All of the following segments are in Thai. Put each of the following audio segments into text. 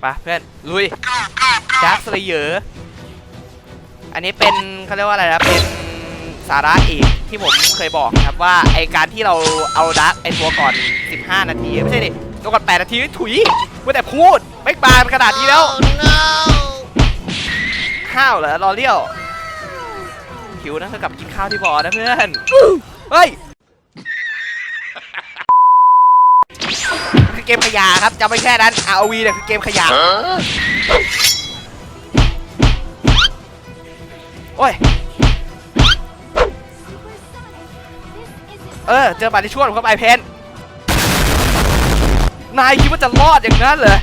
ไปเพื่อน ลุยดักสเลเยอร์อันนี้เป็นเขาเรียกว่าอะไรนะ เป็นสาระอีกที่ผมเคยบอกนะครับว่า ไอการที่เราเอาดักไอตัวก่อน 15 นาที ไม่ใช่ดิตัวก่อน 8 นาทีถุยว่าแต่พูด ไม่ปานขนาดนี้แล้วข้าวเหรอรอเลี้ยวหิวนะเท่ากับกินข้าวที่บ่อนะเพื่อน เฮ้ย คือ เกมขยะครับจำไม่แค่นั้น ROV เนี่ยคือเกมขยะโอ้ย เออ เจอบัตรที่ช่วยผมเข้าไปเพนนายคิดว่าจะรอดอย่างนั้นเหรอ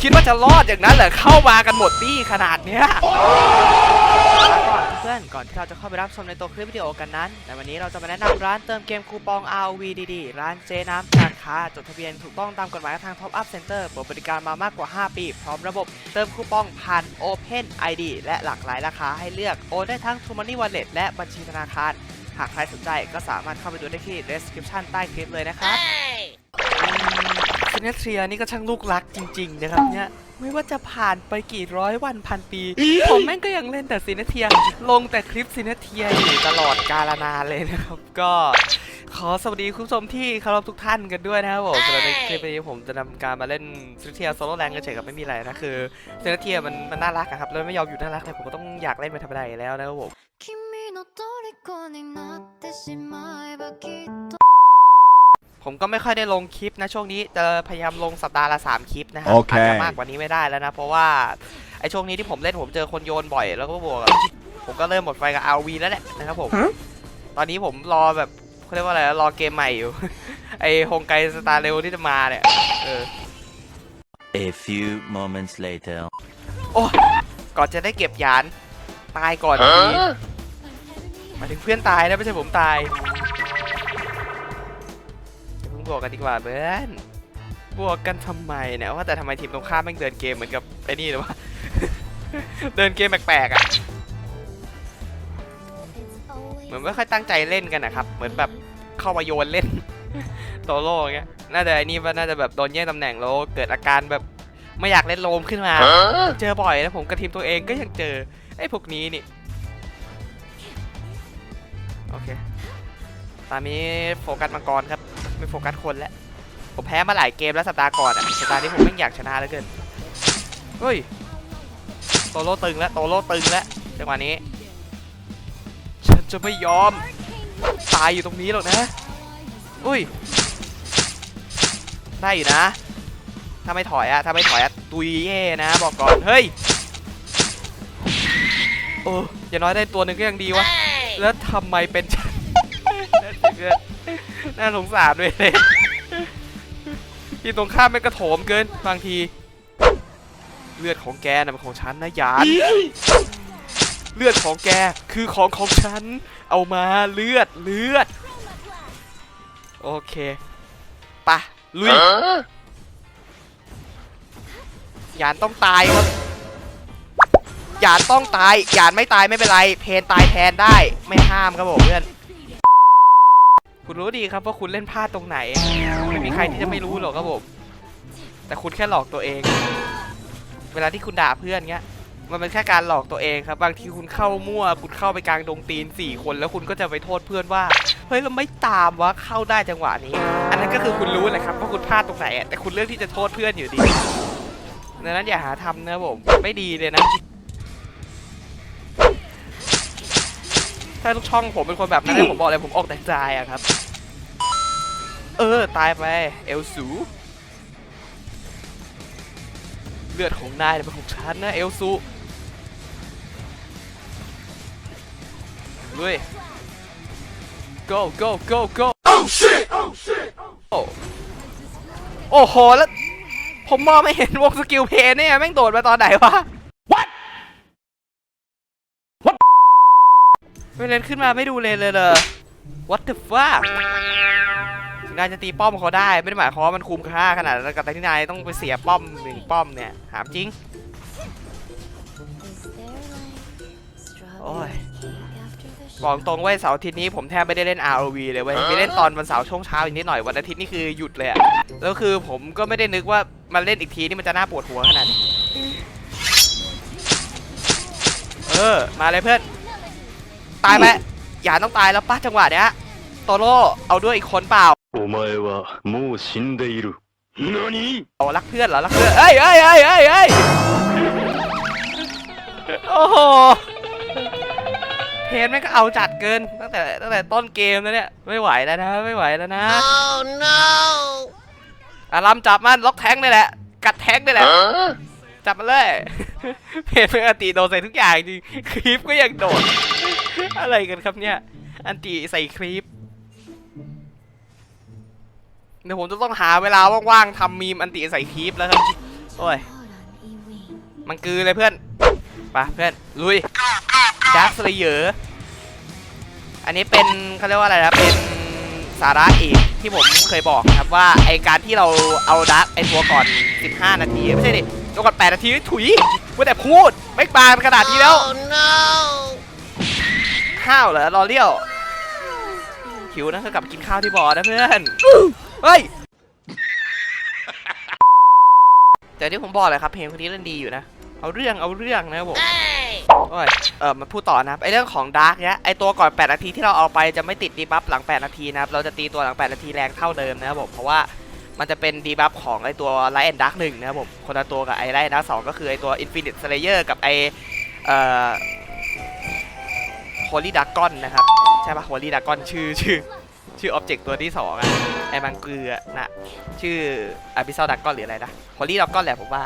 คิดว่าจะรอดอย่างนั้นเหรอเข้ามากันหมดตี้ขนาดเนี้ยก่อน เพื่อนก่อนที่เราจะเข้าไปรับชมในตัวคลิปวิดีโอกันนั้น ในวันนี้เราจะมาแนะนำร้านเติมเกมคูปอง ROV ดีๆ ร้านเจน้ำการค้าจดทะเบียนถูกต้องตามกฎหมายทาง Top Up Center เปิดบริการมามากกว่า 5 ปี พร้อมระบบเติมคูปองผ่าน Open ID และหลากหลายราคาให้เลือก โอนได้ทั้ง t r u Money Wallet และบัญชีธนาคาร หากใครสนใจก็สามารถเข้าไปดูได้ที่ description ใต้คลิปเลยนะครับ เนเทียนี่ก็ช่างลูกรักจริง ๆ นะครับเนี่ยไม่ว่าจะผ่านไปกี่ร้อยวันพันปี ผมแม่งก็ยังเล่นแต่ซินเนเทีย ลงแต่คลิปซินเนเทียอยู่ตลอดกาลนานเลยนะครับ ก็ขอสวัสดีคุณผู้ชมที่เคารพทุกท่านกันด้วยนะครับผมสำหรับในคลิปนี้ผมจะนำการมาเล่นซินเนเทียโซโล่แรงกันเฉยๆกับไม่มีอะไรนะคือซินเนเทียมันมันน่ารักอะครับแล้วไม่ยอมอยู่น่ารักแต่ผมก็ต้องอยากเล่นเป็นธรรมดาอยู่แล้วนะครับผม ผมก็ไม่ค่อยได้ลงคลิปนะช่วงนี้จะพยายามลงสัปดาห์ละ3คลิปนะฮะโอเค อาจจะมากกว่านี้ไม่ได้แล้วนะ เพราะว่าไอช่วงนี้ที่ผมเล่นผมเจอคนโยนบ่อยแล้วก็บวกกับผมก็เริ่มหมดไฟกับ RV แล้วแหละนะครับผม ตอนนี้ผมรอแบบเขาเรียกว่าอะไรนะรอเกมใหม่อยู่ ไอโฮงไกสตาร์เรลที่จะมาเนี่ยเออ A few moments later. โอ้ก่อนจะได้เก็บยาน ตายก่อนทีหมายถึงเพื่อนตายนะไม่ใช่ผมตายเดี๋ยวเพิ่ง บวกกันดีกว่าเพื่อนบวกกันทำไมเนี่ยว่าแต่ทำไมทีมตรงข้ามแม่งเดินเกมเหมือนกับไอ้นี่หรือวะเดินเกมแปลกๆอะเหมือนไม่ค่อยตั้งใจเล่นกันนะครับ เหมือนแบบเข้ามาโยนเล่นโตโล่อย่างเงี้ยน่าจะไอ้นี่ว่าน่าจะแบบโดนแย่งตำแหน่งแล้วเกิดอาการแบบไม่อยากเล่นโลมขึ้นมา เจอบ่อยนะผมกับทีมตัวเองก็ยังเจอไอ้พวกนี้นี่โอเคตอนนี้โฟกัสมังกรครับ ไม่โฟกัสคนแล้วผมแพ้มาหลายเกมแล้วสัปดาห์ก่อนอะสัปดาห์นี้ผมไม่อยากชนะเหลือเกินเฮ้ยโตโรตึงแล้วโตโรตึงแล้วจังหวะนี้ ฉันจะไม่ยอมตายอยู่ตรงนี้หรอกนะอุ้ยได้อยู่นะ ถ้าไม่ถอยอะถ้าไม่ถอยอะตุยเย่นะบอกก่อนเฮ้ยโอ้อย่างน้อยได้ตัวหนึ่งก็ยังดีวะแล้วทำไมเป็นฉัน น่าสงสารด้วยเลยที่ตรงข้ามไม่กระโถมเกินบางที เลือดของแกน่ะเป็นของฉันนะหยานเลือดของแกคือของของฉัน เอามาเลือดเลือด โอเคปะลุยหยานต้องตายครับหยานต้องตายหยานไม่ตายไม่เป็นไร เพนตายแทนได้ ไม่ห้ามครับผมเพื่อน รู้ดีครับว่าคุณเล่นพลาดตรงไหน ไม่มีใครที่จะไม่รู้หรอกครับผม แต่คุณแค่หลอกตัวเอง เวลาที่คุณด่าเพื่อนเงี้ย มันเป็นแค่การหลอกตัวเองครับ บางทีคุณเข้ามั่ว คุณเข้าไปกลางดงตีนสี่คน แล้วคุณก็จะไปโทษเพื่อนว่า เฮ้ยเราไม่ตามวะ เข้าได้จังหวะนี้ อันนั้นก็คือคุณรู้แหละครับว่าคุณพลาดตรงไหนแต่คุณเลือกที่จะโทษเพื่อนอยู่ดีดังนั้นอย่าหาทำนะผม ไม่ดีเลยนะถ้าทุกช่องผมเป็นคนแบบนั้นผมบอกเลยผมออกแต่ใจอะครับ เออ ตายไป เอลสู เลือดของนายเนี่ยเป็นของฉันนะ เอลสูลุย go go go go oh shit oh shit โอ้โห แล้ว ผมมองไม่เห็นวงสกิลเพย์เนี่ย แม่งโดดมาตอนไหนวะไม่เล่นขึ้นมาไม่ดูเลยเลยเลย What the fuck ถึง นายจะตีป้อมเขาได้ ไม่ได้หมายความว่ามันคุ้มค่าขนาดนั้นกับแต่ที่นายต้องไปเสียป้อมหนึ่งป้อมเนี่ยถามจริง โอ้ยบอกตรงเว้ยเสาร์อาทิตย์นี้ผมแทบไม่ได้เล่น ROV เลยเว้ยไปเล่นตอนวันเสาร์ช่วงเช้าอีกนิดหน่อยวันอาทิตย์นี่คือหยุดเลยอะแล้วคือผมก็ไม่ได้นึกว่ามาเล่นอีกทีนี่มันจะน่าปวดหัวขนาดนี้เออมาเลยเพื่อนตายไหมอย่าต้องตายแล้วป้าจังหวะเนี้ย โตโร่เอาด้วยอีกคนเปล่า お前はもう死んでいる。何 โอ้รักเพื่อนเหรอรักเพื่อนเอ้ยเอ้ยเอ้ยเอ้ยเอ้ยโอ้โหเพนแม่งก็เอาจัดเกินตั้งแต่ตั้งแต่ต้นเกมแล้วเนี่ยไม่ไหวแล้วนะไม่ไหวแล้วนะ Oh no อารัมจับมันล็อกแท้งนี่แหละ กัดแท้งนี่แหละ จับมันเลย เพนเป็นอันตีโดนใส่ทุกอย่างจริงคลิปก็ยังโดน อะไรกันครับเนี่ย อันตีใส่คลิปเ ดี๋ยวผมจะต้องหาเวลาว่างๆทำมีมอันตีใส่คลิปแล้วครับ โอ้ย มันกือเลยเพื่อนไปเพื่อน ลุยดักสเลเยอร์อันนี้เป็นเขาเรียกว่าอะไรนะ เป็นสาระอีกที่ผมเคยบอกนะครับว่า ไอการที่เราเอาดักไอตัวก่อน 15 นาที ไม่ใช่ดิตัวก่อน 8 นาทีถุยว่าแต่พูด ไม่ปานขนาดนี้แล้ว Oh no ข้าวเหรอรอเลี้ยวหิวนะก็กลับไปกินข้าวที่บ่อนะเพื่อน เฮ้ย แต่ที่ผมบอกเลยครับเพลงคนนี้เล่นดีอยู่นะ เอาเรื่องเอาเรื่องนะครับผม Hey โอ้ย เออมาพูดต่อนะครับไอเรื่องของดาร์กเนี่ยไอตัวก่อน 8 นาทีที่เราเอาไปจะไม่ติดดีบัฟหลัง 8 นาทีนะครับ เราจะตีตัวหลัง 8 นาทีแรงเท่าเดิมนะครับผม เพราะว่ามันจะเป็นดีบัฟของไอตัวไลท์แอนด์ดาร์กหนึ่งนะครับผม คนละตัวกับไอไลท์แอนด์ดาร์กสองก็คือไอตัวอินฟินิตสเลเยอร์กับไอเอ่อโฮลี่ดากอนนะครับ ใช่ปะโฮลี่ดากอนชื่อชื่อชื่อออบเจกต์ตัวที่สองอะ ไอมังเกลือนะชื่ออาบิซ l ดักกอนหรืออะไรนะโฮลี่ดากอนแหละผมว่า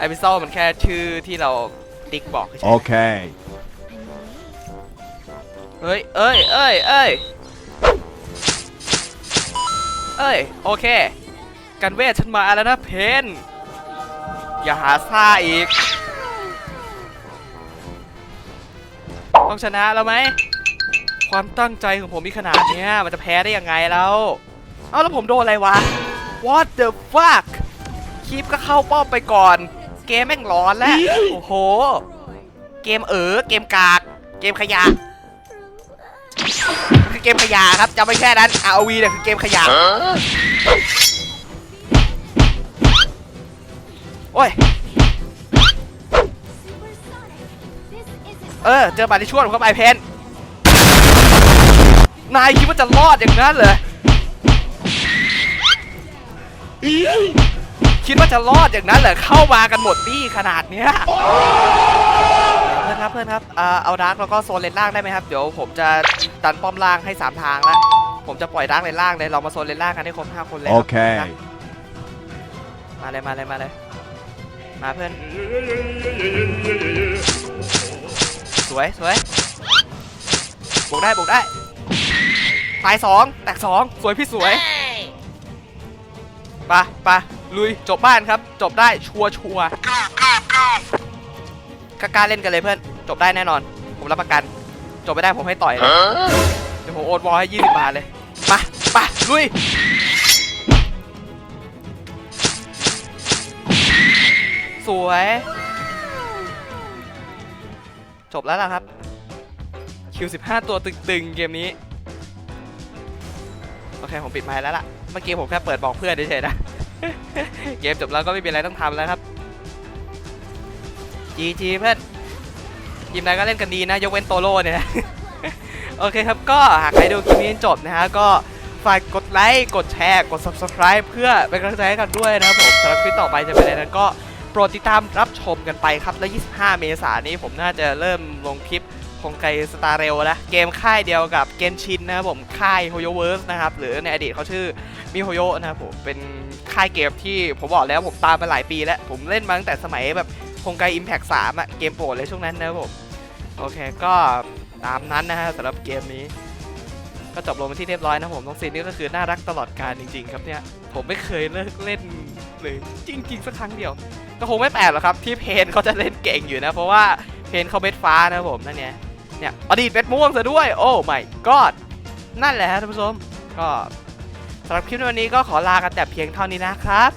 อาบิซ l มันแค่ชื่อที่เราติ๊กบอกเฉยๆ Okay. เฮ้ยเอ้ยเอ้ยเอ้ยเอ้ยโอเค กันเวทฉันมาแล้วนะเพนอย่าหาซ่าอีก ต้องชนะแล้วไหมความตั้งใจของผมมีขนาดเนี้ยมันจะแพ้ได้ยังไงแล้ว เอ้าแล้วผมโดนอะไรวะ What the fuck คลิปก็เข้าป้อมไปก่อน เกมแม่งร้อนแล้ว โอ้โห เกมเออเกมกาก เกมขยะ คือเกมขยะครับจำไม่แค่นั้น ROV เนี่ยคือเกมขยะ โอ้ย เออ เจอบัตรที่ช่วยผมเข้าไปเพนนายคิดว่าจะรอดอย่างนั้นเหรอ คิดว่าจะรอดอย่างนั้นเหรอเข้ามากันหมดนี่ขนาดเนี้ยเพื่อนครับเพื่อนครับอ่าเอาดาร์กแล้วก็โซนเลนล่างได้ไหมครับเดี๋ยวผมจะดันป้อมล่างให้3ทางแล้วผมจะปล่อยดาร์กเลนล่างเลยเรามาโซนเลนล่างกันให้ครบ5คนเลยครับ Okay. นะมาเลยมาเลยมาเลย มาเพื่อน สวยสวยบุกได้บุกได้ตายสองแตกสองสวยพี่สวย Hey ไปไปลุยจบบ้านครับ จบได้ชัวร์ชัวร์กล้าๆเล่นกันเลยเพื่อน จบได้แน่นอน ผมรับประกัน จบไม่ได้ผมให้ต่อยเลยเดี๋ยวผมโอนวอลให้20บาทเลยปไปลุยสวย จบแล้วล่ะครับคิว15 ตัวตึงๆ เกมนี้ โอเค ผมปิดไมค์แล้วล่ะ เมื่อกี้ผมแค่เปิดบอกเพื่อนเฉยๆนะ เกมจบแล้วก็ไม่มีอะไรต้องทำแล้วครับจีจีเพื่อนทีมไหนก็เล่นกันดีนะ ยกเว้นโตโร่เนี่ยนะโอเคครับก็หากใครดูคลิปนี้จนจบนะฮะก็ฝากกดไลค์ กดแชร์ กด subscribe เพื่อเป็นกำลังใจให้กันด้วยนะครับผมสำหรับคลิปต่อไปจะเป็นอะไรนั้นก็โปรดติดตามรับชมกันไปครับ และ 25 เมษายนนี้ผมน่าจะเริ่มลงคลิป ของไกสตาร์เรลนะ เกมค่ายเดียวกับเกนชินนะครับผมค่ายโฮโยเวิร์สนะครับ หรือในอดีตเขาชื่อมิโฮโยนะครับผมเป็นค่ายเกมที่ผมบอกแล้วผมตามมาหลายปีแล้ว ผมเล่นมาตั้งแต่สมัยแบบคงไกอิมแพกสามอะเกมโปรดเลยช่วงนั้นนะครับผมโอเคก็ตามนั้นนะฮะสำหรับเกมนี้ ก็จบลงไปที่เรียบร้อยนะผมน้องซีนนี่ก็คือน่ารักตลอดการจริง ๆ ครับเนี่ยผมไม่เคยเลิกเล่นเลยจริง ๆ สักครั้งเดียว ก็คงไม่แปลกหรอกครับที่เพนเขาจะเล่นเก่งอยู่นะ เพราะว่าเพนเขาเม็ดฟ้านะผมนั่นเนี่ย เนี่ยอดีตเป็ดม่วงซะด้วย โอ้ไม่กอดนั่นแหละฮะท่านผู้ชม ก็สำหรับคลิปในวันนี้ก็ขอลากันแต่เพียงเท่านี้นะครับ